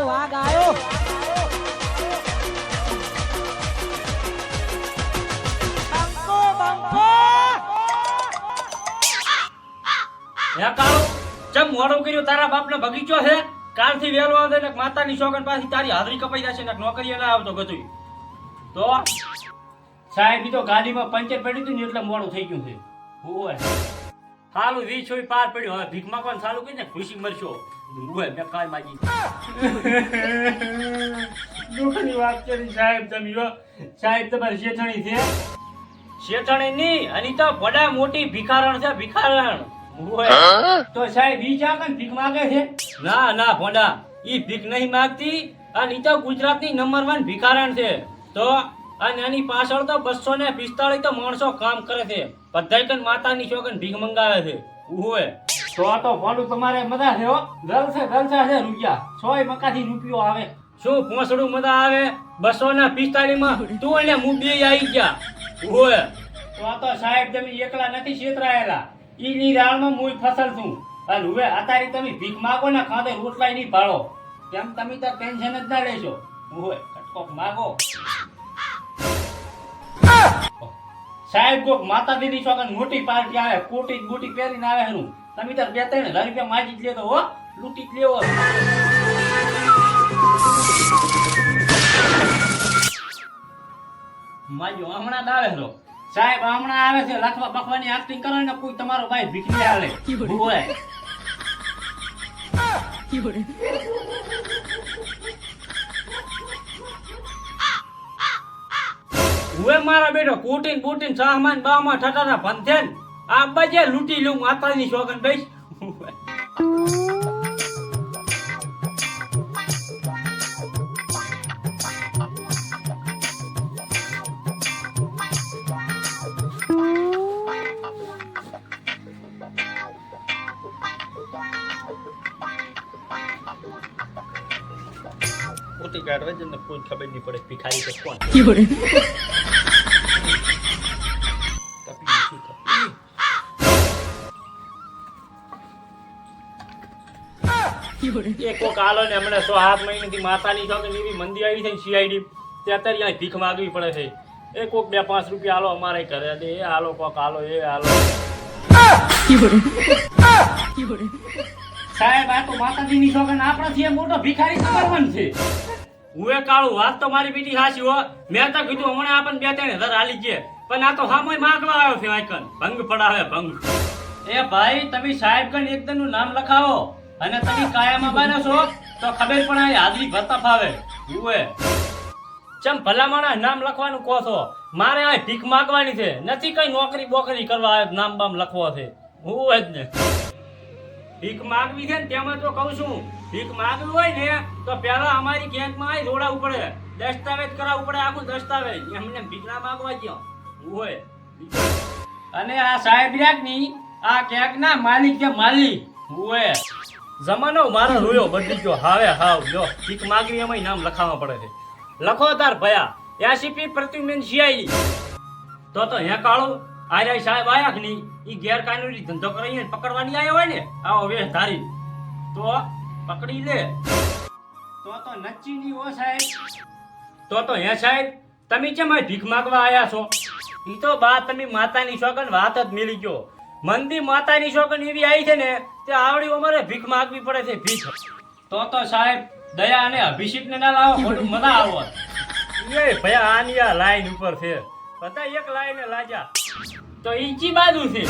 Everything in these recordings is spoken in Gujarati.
વાઘ આવ્યો કર્યું તારા બાપનો બગીચો છે, કાલથી વેલો આવશે માતાની શોગન પાછી તારી હાજરી કપાઈ જશે ને નોકરીએ ના આવતો ગતું તો સાહેબ તો ગાડીમાં પંચર પડ્યું હતું ને એટલે મોડું થઈ ગયું છે. હાલું વીસ છોઈ પાર પડ્યો. હવે ભીખ માંગવાનું ચાલુ કરીને ખુશી મરશો ઓય મેં કાંઈ માજી દુઃખની વાત કરી સાહેબ તમે સાહેબ તમારી શેઠણી છે? શેઠણી ની અને તો બડા મોટી ભિખારણ છે ભિખારણ. તો સાહેબ ઈ ચાકન ભીખ માંગે છે? ના ના ભોંડા. ઈ ભીખ નહીં માંગતી. અને ઈ તો ગુજરાતની નંબર વન ભિખારણ છે. તો અને એની પાછળ તો બસો ને પિસ્તાળીસ તો માણસો કામ કરે છે. બધાય કન માતાની શોગન ભીખ મંગાવે છે. ઓય. તો આ તો ભાડું તમારે મજા છે હો. જલસે જલસે છે રૂપિયા. સોય મકાથી રૂપિયો આવે. શું પોસડું મજા આવે? બસો ને પિસ્તાળીસમાં તું અને હું બે આવી ગયા. ઓય. તો આ તો સાહેબ તમે એકલા નથી છેતરાયેલા. ઈ ની રાળમાં મુય ફસલ છું. અને હવે અતારી તમે ભીખ માગો ને ખાતે રોટલાય નહીં ભાળો. તેમ તમે તો ટેન્શન જ ના લેશો? ઓય કટકોક માગો. સાહેબ કોક માતા દીદી છોકન મોટી પાર્ટી આવે કોટી બુટી પહેરીને આવે હરું. તમે તાર બે ત્રણ હજાર રૂપિયા માજી જ લેતો હો લૂંટી જ લેવો. માજો હમણાં જ આવે હરો. સાહેબ હમણાં આવે છે લાખવા બખવાની એક્ટિંગ કરો ને કોઈ તમારો ભાઈ ભીખ હાલે. હોય હુએ મારા બેટો કુટીન બુટીન સાહમાન બામાં ઠટારા ભંથેન. આ બજે લૂંટી લઉં માતાની શોગન બેસ. કુટી કાઢવા છે ને કોઈ ખબર નહીં પડે ભિખારી છે કોણ. ભિખારી કરવાનું છે. હું એ કાળું વાત તો મારી બેટી સાચી હો. મેં તો કીધું હમણાં આપણને બે ત્રણ હજાર હાલી છે પણ આ તો હામોય માંગવા આવ્યો છે ભંગ પડાવે ભંગ. એ ભાઈ, તમે સાહેબ કન એકદમનું નામ લખાવો. અને તમે કાયામાં બાનો છો તો ખબર પણ આ હાજરી ભરતા ફાવે ઉએ ચમ ભલામણા નામ લખવાનું કહો છો? મારે આ ભીખ માગવાની છે. નથી કઈ નોકરી બોકરી કરવા આવ્યો, નામ બામ લખવો છે. હું જ ને. ભીખ માગવી છે ને તેમાં તો કહું છું. ભીખ માગવી હોય ને, તો પહેલા અમારી ગેંગમાં આવી જોડાવું પડે. દસ્તાવેજ કરાવવું પડે, આખું દસ્તાવેજ. એમને ભીખ ના માગવા ગયો. હોય અને આ સાહેબની આ કેક ના માલિક છે માલિક. હોય જમાનો મારો રોયો બદલી ગયો હાવે, હાવ, જો, ભીખ માગવી એમાં નામ લખાવવા પડે છે. લખો તાર ભયા એસીપી પ્રતિમેન શિયાઈ તો તો હે કાળો, આર્ય સાહેબ આયા કે નહીં? ઈ ગેરકાનૂની ધંધો કરીને પકડવાની આયો હોય ને, આવો વેશ ધારી. તો પકડી લે. તો તો નચ્ચી ની ઓ સાહેબ. તો તો હે સાહેબ, તમે કેમ ભીખ માગવા આયા છો? ઈ તો બા, તમે માતાની છોકન વાત જ મિલી ગયો. મંદી માતાની છોકરી એવી આવી છે ને તે આવડી અમારે ભીખ માંગવી પડે છે ભીખ. તો તો સાહેબ દયા અને અભિષેક ને ના લાવો ખોટું મજા આવો એ ભયા આની આ લાઈન ઉપર છે. બધા એક લાઈન લાજા. તો ઈચી બાજુ છે.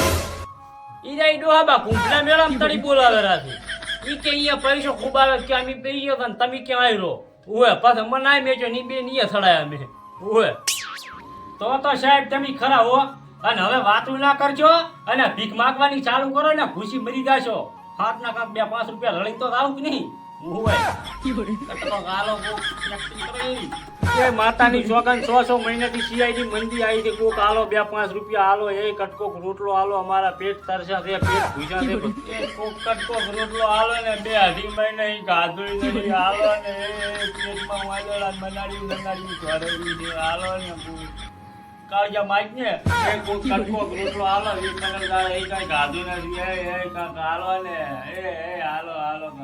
ઈ જાય ડોહાબા કુંભલા મેળામાં તડી બોલાવે રાથી ઈ કે અહીંયા પૈસો ખૂબ આવે કે અમે બે ગયો તો તમે ક્યાં રહો ઓય પાછા મનાય મેચો ની બે નીએ સડાયા અમે. ઓય તો તો સાહેબ તમે ખરા હો. અને હવે વાતું ના કરજો અને ભીખ માગવાની ચાલુ કરો ને ખુશી મરી જાશો. હાથ ના કાંક બે પાંચ રૂપિયા લડી તો આવું કે નહીં? એ માતાની સોગન છ સો મહિનાથી સીઆઈડી મંદી આવી છે. કોક આલો બે પાંચ રૂપિયા આલો એ કટકોક રોટલો આલો, અમારા પેટ તરસ્યા છે, પેટ ભૂજા છે. કોક કટકોક રોટલો આલો ને બે અઢી મહિને ગાધોઈ ગાધું આલો ને પેટમાં વાદળા બનાડી બનાડી ચોરેલી આલો ને કાળજા માઈક ને, એ કોક કટકોક રોટલો આલો એ કલર એ કઈ ગાધું નથી. એ એ હાલો ને, એ હાલો આલો